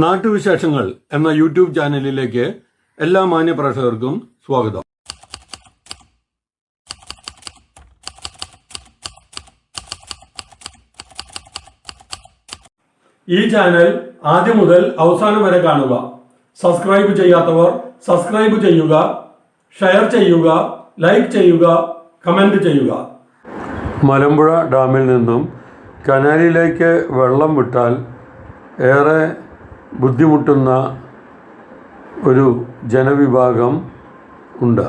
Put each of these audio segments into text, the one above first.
നാട്ടുവിശേഷങ്ങൾ എന്ന യൂട്യൂബ് ചാനലിലേക്ക് എല്ലാ മാന്യപ്രേക്ഷകർക്കും സ്വാഗതം. ഈ ചാനൽ ആദ്യം മുതൽ അവസാനം വരെ കാണുക. സബ്സ്ക്രൈബ് ചെയ്യാത്തവർ സബ്സ്ക്രൈബ് ചെയ്യുക ഷെയർ ചെയ്യുക ലൈക്ക് ചെയ്യുക കമന്റ് ചെയ്യുക. മലമ്പുഴ ഡാമിൽ നിന്നും കനാലിലേക്ക് വെള്ളം വിട്ടാൽ ഏറെ ബുദ്ധിമുട്ടുന്ന ഒരു ജനവിഭാഗം ഉണ്ട്.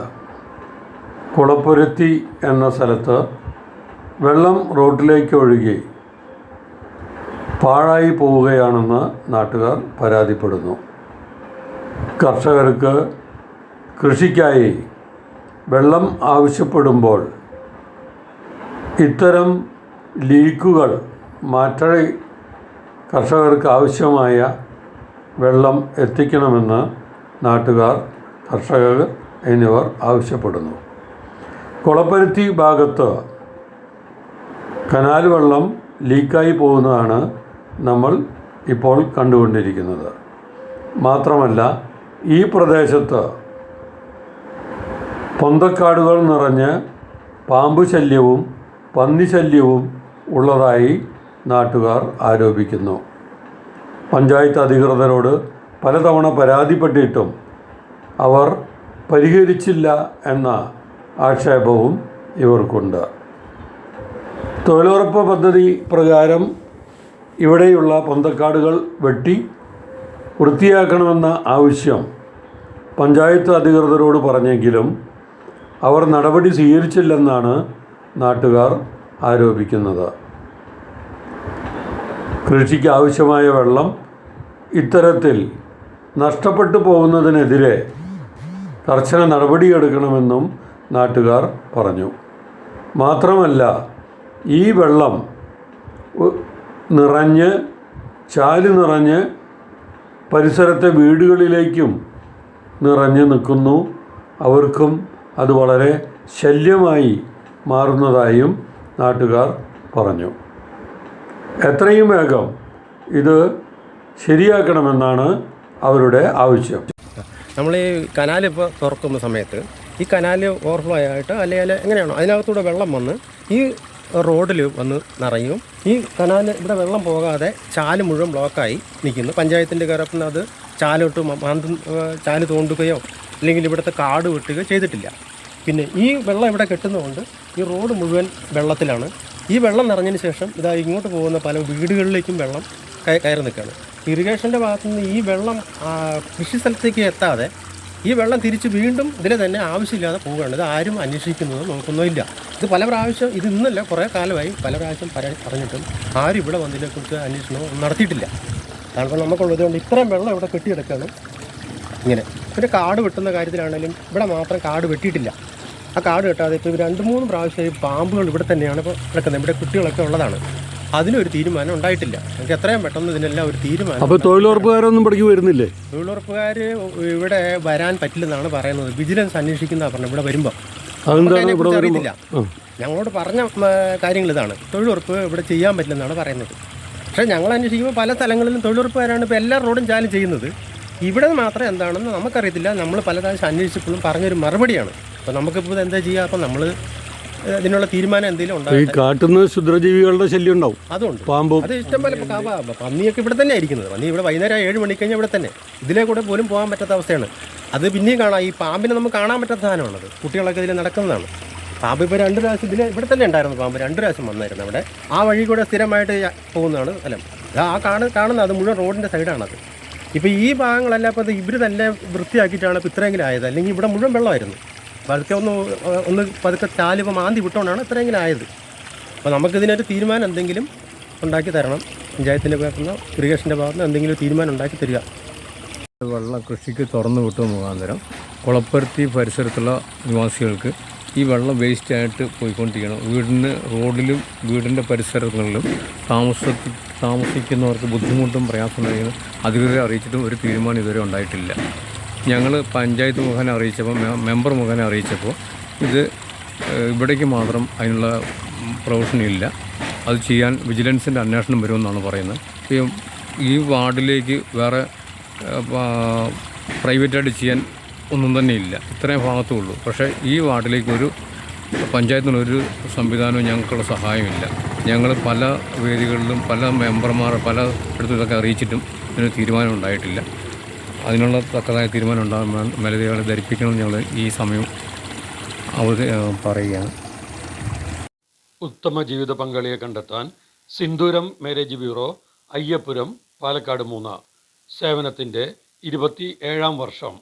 കുളപ്പുരത്തി എന്ന സ്ഥലത്ത് വെള്ളം റോഡിലേക്ക് ഒഴുകി പാഴായി പോവുകയാണെന്ന് നാട്ടുകാർ പരാതിപ്പെടുന്നു. കർഷകർക്ക് കൃഷിക്കായി വെള്ളം ആവശ്യപ്പെടുമ്പോൾ ഇത്തരം ലീക്കുകൾ മാറ്റി കർഷകർക്ക് ആവശ്യമായ വെള്ളം എത്തിക്കണമെന്ന് നാട്ടുകാർ കർഷകർ എന്നിവർ ആവശ്യപ്പെടുന്നു. കുളപ്പരുത്തി ഭാഗത്ത് കനാൽ വെള്ളം ലീക്കായി പോകുന്നതാണ് നമ്മൾ ഇപ്പോൾ കണ്ടുകൊണ്ടിരിക്കുന്നത്. മാത്രമല്ല ഈ പ്രദേശത്ത് പൊന്തക്കാടുകൾ നിറഞ്ഞ് പാമ്പ് ശല്യവും പന്നി ശല്യവും ഉള്ളതായി നാട്ടുകാർ ആരോപിക്കുന്നു. പഞ്ചായത്ത് അധികൃതരോട് പലതവണ പരാതിപ്പെട്ടിട്ടും അവർ പരിഹരിച്ചില്ല എന്ന ആക്ഷേപവും ഇവർക്കുണ്ട്. തൊഴിലുറപ്പ് പദ്ധതി പ്രകാരം ഇവിടെയുള്ള പൊന്തക്കാടുകൾ വെട്ടി വൃത്തിയാക്കണമെന്ന ആവശ്യം പഞ്ചായത്ത് അധികൃതരോട് പറഞ്ഞെങ്കിലും അവർ നടപടി സ്വീകരിച്ചില്ലെന്നാണ് നാട്ടുകാർ ആരോപിക്കുന്നത്. കൃഷിക്ക് ആവശ്യമായ വെള്ളം ഇത്തരത്തിൽ നഷ്ടപ്പെട്ടു പോകുന്നതിനെതിരെ കർശന നടപടിയെടുക്കണമെന്നും നാട്ടുകാർ പറഞ്ഞു. മാത്രമല്ല ഈ വെള്ളം നിറഞ്ഞ് ചാൽ നിറഞ്ഞ് പരിസരത്തെ വീടുകളിലേക്കും നിറഞ്ഞു നിൽക്കുന്നു. അവർക്കും അത് വളരെ ശല്യമായി മാറുന്നതായും നാട്ടുകാർ പറഞ്ഞു. എത്രയും വേഗം ഇത് ശരിയാക്കണമെന്നാണ് അവരുടെ ആവശ്യം. നമ്മൾ ഈ കനാൽ ഇപ്പോൾ തുറക്കുന്ന സമയത്ത് ഈ കനാൽ ഓവർഫ്ലോ ആയിട്ട് അല്ലെങ്കിൽ എങ്ങനെയാണോ അതിനകത്തൂടെ വെള്ളം വന്ന് ഈ റോഡിൽ വന്ന് നിറയും. ഈ കനാൽ ഇവിടെ വെള്ളം പോകാതെ ചാൽ മുഴുവൻ ബ്ലോക്കായി നിൽക്കുന്നു. പഞ്ചായത്തിന്റെ കയറപ്പിന് അത് ചാലോട്ട് മാന്ത ചാൽ തോണ്ടുകയോ അല്ലെങ്കിൽ ഇവിടുത്തെ കാട് വെട്ടുകയോ ചെയ്തിട്ടില്ല. പിന്നെ ഈ വെള്ളം ഇവിടെ കെട്ടുന്നതുകൊണ്ട് ഈ റോഡ് മുഴുവൻ വെള്ളത്തിലാണ്. ഈ വെള്ളം നിറഞ്ഞതിന് ശേഷം ഇതാ ഇങ്ങോട്ട് പോകുന്ന പല വീടുകളിലേക്കും വെള്ളം കയ- കയറി നിൽക്കുകയാണ്. ഇറിഗേഷന്റെ ഭാഗത്തു നിന്ന് ഈ വെള്ളം കൃഷി സ്ഥലത്തേക്ക് എത്താതെ ഈ വെള്ളം തിരിച്ച് വീണ്ടും ഇതിനെ തന്നെ ആവശ്യമില്ലാതെ പോവുകയാണ്. ഇത് ആരും അന്വേഷിക്കുന്നതോ നോക്കുന്നോ ഇല്ല. ഇത് പല പ്രാവശ്യം ഇത് ഇന്നല്ല കുറേ കാലമായി പല പ്രാവശ്യം പല പറഞ്ഞിട്ടും ആരും ഇവിടെ വന്നതിനെക്കുറിച്ച് അന്വേഷണമോ ഒന്നും നടത്തിയിട്ടില്ല. കാരണം നമുക്കുള്ളത് കൊണ്ട് ഇത്രയും വെള്ളം ഇവിടെ കെട്ടിയെടുക്കുകയാണ്. ഇങ്ങനെ. പിന്നെ കാട് വെട്ടുന്ന കാര്യത്തിലാണെങ്കിലും ഇവിടെ മാത്രം കാട് വെട്ടിയിട്ടില്ല. ആ കാട് കെട്ടാതെ ഇപ്പോൾ രണ്ട് മൂന്ന് പ്രാവശ്യം ഈ പാമ്പുകൾ ഇവിടെ തന്നെയാണ് ഇപ്പോൾ കിടക്കുന്നത്. ഇവിടെ കുട്ടികളൊക്കെ ഉള്ളതാണ്. അതിനൊരു തീരുമാനം ഉണ്ടായിട്ടില്ല. നമുക്ക് എത്രയും പെട്ടെന്ന് ഇതിനെല്ലാം ഒരു തീരുമാനം അപ്പോൾ തൊഴിലുറപ്പുകാരൊന്നും പഠിക്കു വരുന്നില്ലേ? തൊഴിലുറപ്പുകാർ ഇവിടെ വരാൻ പറ്റില്ലെന്നാണ് പറയുന്നത്. വിജിലൻസ് അന്വേഷിക്കുന്ന പറഞ്ഞു ഇവിടെ വരുമ്പോൾ അറിയത്തില്ല. ഞങ്ങളോട് പറഞ്ഞ കാര്യങ്ങൾ ഇതാണ്. തൊഴിലുറപ്പ് ഇവിടെ ചെയ്യാൻ പറ്റില്ലെന്നാണ് പറയുന്നത്. പക്ഷേ ഞങ്ങൾ അന്വേഷിക്കുമ്പോൾ പല സ്ഥലങ്ങളിലും തൊഴിലുറപ്പുകാരാണ് ഇപ്പോൾ എല്ലാ റോഡും ചാലും ചെയ്യുന്നത്. ഇവിടെ മാത്രം എന്താണെന്ന് നമുക്കറിയത്തില്ല. നമ്മൾ പല പ്രാവശ്യം അന്വേഷിച്ചപ്പോഴും പറഞ്ഞൊരു മറുപടിയാണ്. അപ്പോൾ നമുക്കിപ്പോൾ ഇത് എന്താ ചെയ്യുക അപ്പോൾ നമ്മൾ ഇതിനുള്ള തീരുമാനം എന്തെങ്കിലും ഈ ഉണ്ടാകും കാട്ടുന്ന ക്ഷുദ്രജീവികളുടെ ശല്യം ഉണ്ടാവും. അതുകൊണ്ട് പാമ്പും. അത് ഇഷ്ടംപോലെ പന്നിയൊക്കെ ഇവിടെ തന്നെ ആയിരിക്കുന്നത്. പന്നി ഇവിടെ വൈകുന്നേരം ഏഴ് മണി കഴിഞ്ഞാൽ ഇവിടെ തന്നെ. ഇതിലെ കൂടെ പോലും പോകാൻ പറ്റാത്ത അവസ്ഥയാണ്. അത് പിന്നെയും കാണാം. ഈ പാമ്പിനെ നമുക്ക് കാണാൻ പറ്റാത്ത സാധനമാണത്. കുട്ടികളൊക്കെ ഇതിൽ നടക്കുന്നതാണ്. പാമ്പ് ഇപ്പോൾ രണ്ട് പ്രാവശ്യം ഇതിൽ ഇവിടെ തന്നെ ഉണ്ടായിരുന്നു പാമ്പ്. രണ്ട് പ്രാവശ്യം വന്നായിരുന്നു അവിടെ. ആ വഴി കൂടെ സ്ഥിരമായിട്ട് പോകുന്നതാണ് സ്ഥലം. ഇത് ആ കാണു കാണുന്നത് അത് മുഴുവൻ റോഡിന്റെ സൈഡാണത്. ഇപ്പോൾ ഈ ഭാഗങ്ങളെല്ലാം ഇപ്പോൾ ഇവർ തന്നെ വൃത്തിയാക്കിയിട്ടാണ് ഇപ്പോൾ ഇത്രയെങ്കിലും ആയത്. അല്ലെങ്കിൽ ഇവിടെ മുഴുവൻ വെള്ളമായിരുന്നു. പതുക്കെ ഒന്ന് ഒന്ന് പതുക്കെ ചാലിപ്പോൾ മാന്തി വിട്ടുകൊണ്ടാണ് ഇത്രയെങ്കിലും ആയത്. അപ്പോൾ നമുക്കിതിനൊരു തീരുമാനം എന്തെങ്കിലും ഉണ്ടാക്കി തരണം. പഞ്ചായത്തിന്റെ ഭാഗത്തു നിന്ന് ഇറിഗേഷന്റെ ഭാഗത്ത് നിന്ന് എന്തെങ്കിലും തീരുമാനം ഉണ്ടാക്കി തരിക. വെള്ളം കൃഷിക്ക് തുറന്നു വിട്ടു മുഖാന്തരം കുളപ്പരുത്തി പരിസരത്തുള്ള നിവാസികൾക്ക് ഈ വെള്ളം വേസ്റ്റായിട്ട് പോയിക്കൊണ്ടിരിക്കണം. വീടിന് റോഡിലും വീടിന്റെ പരിസരങ്ങളിലും താമസ താമസിക്കുന്നവർക്ക് ബുദ്ധിമുട്ടും പ്രയാസമുണ്ടായിരുന്നു അധികൃതരെ അറിയിച്ചിട്ടും ഒരു തീരുമാനം ഇതുവരെ ഉണ്ടായിട്ടില്ല. ഞങ്ങൾ പഞ്ചായത്ത് മുഖേന അറിയിച്ചപ്പോൾ മെമ്പർ മുഖേന അറിയിച്ചപ്പോൾ ഇത് ഇവിടേക്ക് മാത്രം അതിനുള്ള പ്രൊവിഷൻ ഇല്ല അത് ചെയ്യാൻ വിജിലൻസിന്റെ അന്വേഷണം വരുമെന്നാണ് പറയുന്നത്. ഈ ഈ വാർഡിലേക്ക് വേറെ പ്രൈവറ്റായിട്ട് ചെയ്യാൻ ഒന്നും തന്നെ ഇല്ല. ഇത്രയും ഭാഗത്തേ ഉള്ളൂ പക്ഷേ ഈ വാർഡിലേക്ക് ഒരു പഞ്ചായത്തിന് ഒരു സംവിധാനവും ഞങ്ങൾക്കുള്ള സഹായമില്ല ഞങ്ങൾ പല വേദികളിലും പല മെമ്പർമാർ പല ഇടത്തും ഇതൊക്കെ അറിയിച്ചിട്ടും ഇതിന് തീരുമാനം ഉണ്ടായിട്ടില്ല. അതിനുള്ള തക്കതായ തീരുമാനം ഉണ്ടാകുമ്പോൾ മേലധികാരികളെ ധരിപ്പിക്കണമെന്ന് ഞങ്ങൾ ഈ സമയം അവർ പറയുകയാണ്. ഉത്തമ ജീവിത പങ്കാളിയെ കണ്ടെത്താൻ സിന്ദൂരം മാരേജ് ബ്യൂറോ അയ്യപ്പുരം പാലക്കാട് മൂന്ന് സേവനത്തിന്റെ ഇരുപത്തി ഏഴാം വർഷം.